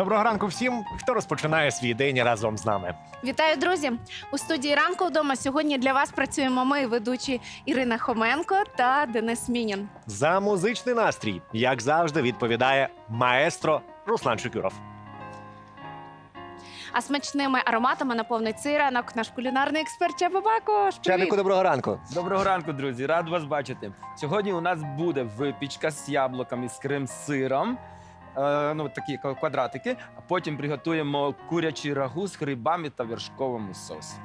Доброго ранку всім, хто розпочинає свій день разом з нами. Вітаю, друзі! У студії ранку вдома сьогодні для вас працюємо ми, ведучі Ірина Хоменко та Денис Мінін. За музичний настрій, як завжди, відповідає маестро Руслан Шукюров. А смачними ароматами наповнить цей ранок наш кулінарний експерт Чаба Бакош. Чабіку, доброго ранку. Доброго ранку, друзі! Рад вас бачити. Сьогодні у нас буде випічка з яблуками з крем-сиром. Е, ну, такі квадратики, а потім приготуємо курячий рагу з грибами та вершковому соусі.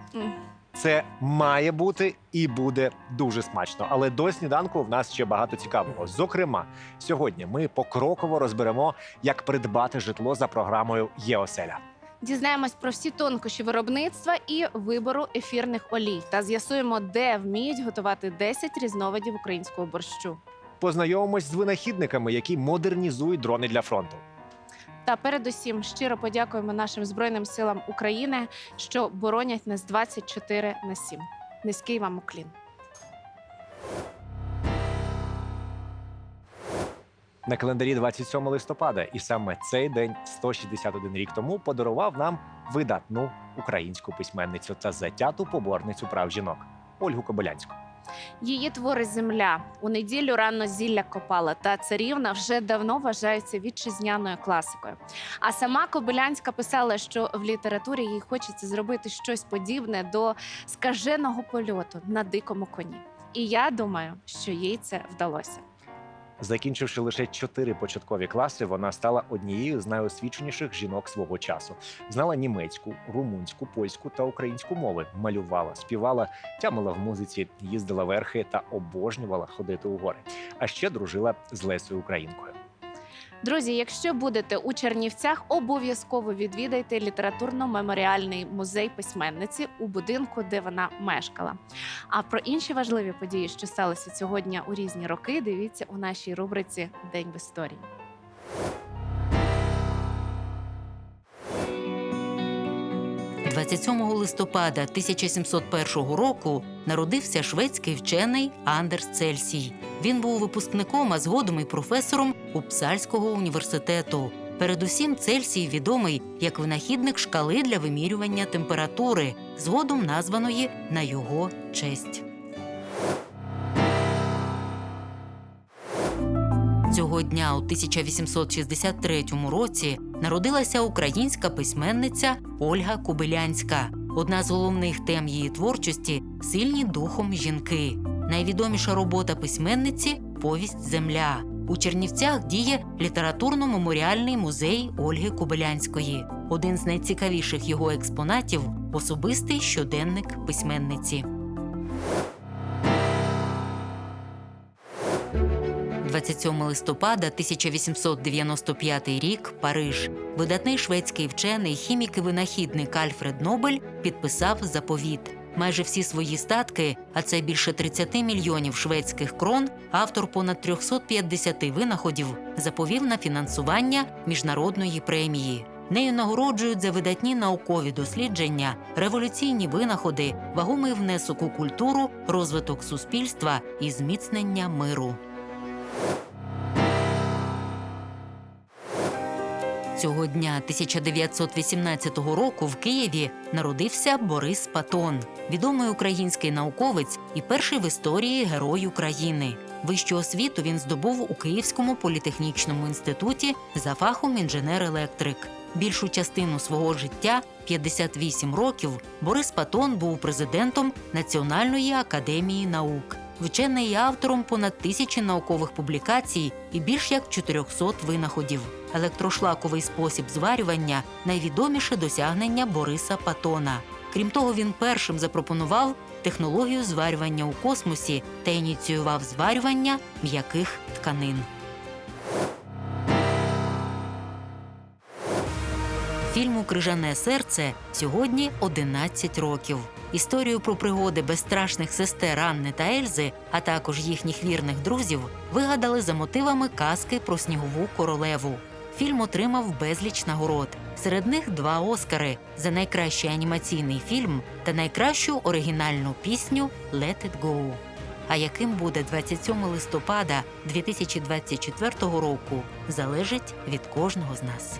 Це має бути і буде дуже смачно. Але до сніданку в нас ще багато цікавого. Зокрема, сьогодні ми покроково розберемо, як придбати житло за програмою ЄОСЕЛЯ. Дізнаємось про всі тонкощі виробництва і вибору ефірних олій та з'ясуємо, де вміють готувати 10 різновидів українського борщу. Познайомимось з винахідниками, які модернізують дрони для фронту. Та передусім щиро подякуємо нашим збройним силам України, що боронять нас 24 на 7. Низький вам уклін. На календарі 27 листопада, і саме цей день 161 рік тому подарував нам видатну українську письменницю та затяту поборницю прав жінок Ольгу Кобилянську. Її твори Земля у неділю рано зілля копала та царівна вже давно вважається вітчизняною класикою. А сама Кобилянська писала, що в літературі їй хочеться зробити щось подібне до скаженого польоту на дикому коні. І я думаю, що їй це вдалося. Закінчивши лише чотири початкові класи, вона стала однією з найосвіченіших жінок свого часу. Знала німецьку, румунську, польську та українську мови, малювала, співала, тямила в музиці, їздила верхи та обожнювала ходити у гори. А ще дружила з Лесою Українкою. Друзі, якщо будете у Чернівцях, обов'язково відвідайте літературно-меморіальний музей письменниці у будинку, де вона мешкала. А про інші важливі події, що сталися сьогодні у різні роки, дивіться у нашій рубриці День в історії. – 27 листопада 1701 року народився шведський вчений Андерс Цельсій. Він був випускником, а згодом і професором Упсальського університету. Передусім, Цельсій відомий як винахідник шкали для вимірювання температури, згодом названої на його честь. Цього дня у 1863 році народилася українська письменниця Ольга Кобилянська. Одна з головних тем її творчості сильні духом жінки. Найвідоміша робота письменниці Повість Земля. У Чернівцях діє літературно-меморіальний музей Ольги Кобилянської. Один з найцікавіших його експонатів особистий щоденник письменниці. 27 листопада 1895 рік Париж. Видатний шведський вчений, хімік і винахідник Альфред Нобель підписав заповіт. Майже всі свої статки, а це більше 30 мільйонів шведських крон, автор понад 350 винаходів, заповів на фінансування міжнародної премії. Нею нагороджують за видатні наукові дослідження, революційні винаходи, вагомий внесок у культуру, розвиток суспільства і зміцнення миру. Цього дня 1918 року в Києві народився Борис Патон, відомий український науковець і перший в історії герой України. Вищу освіту він здобув у Київському політехнічному інституті за фахом інженер-електрик. Більшу частину свого життя 58 років Борис Патон був президентом Національної академії наук. Вчений є автором понад тисячі наукових публікацій і більш як 400 винаходів. Електрошлаковий спосіб зварювання найвідоміше досягнення Бориса Патона. Крім того, він першим запропонував технологію зварювання у космосі та ініціював зварювання м'яких тканин. Фільму Крижане серце сьогодні 11 років. Історію про пригоди безстрашних сестер Анни та Ельзи, а також їхніх вірних друзів, вигадали за мотивами казки про снігову королеву. Фільм отримав безліч нагород. Серед них два Оскари за найкращий анімаційний фільм та найкращу оригінальну пісню «Let it go». А яким буде 27 листопада 2024 року, залежить від кожного з нас.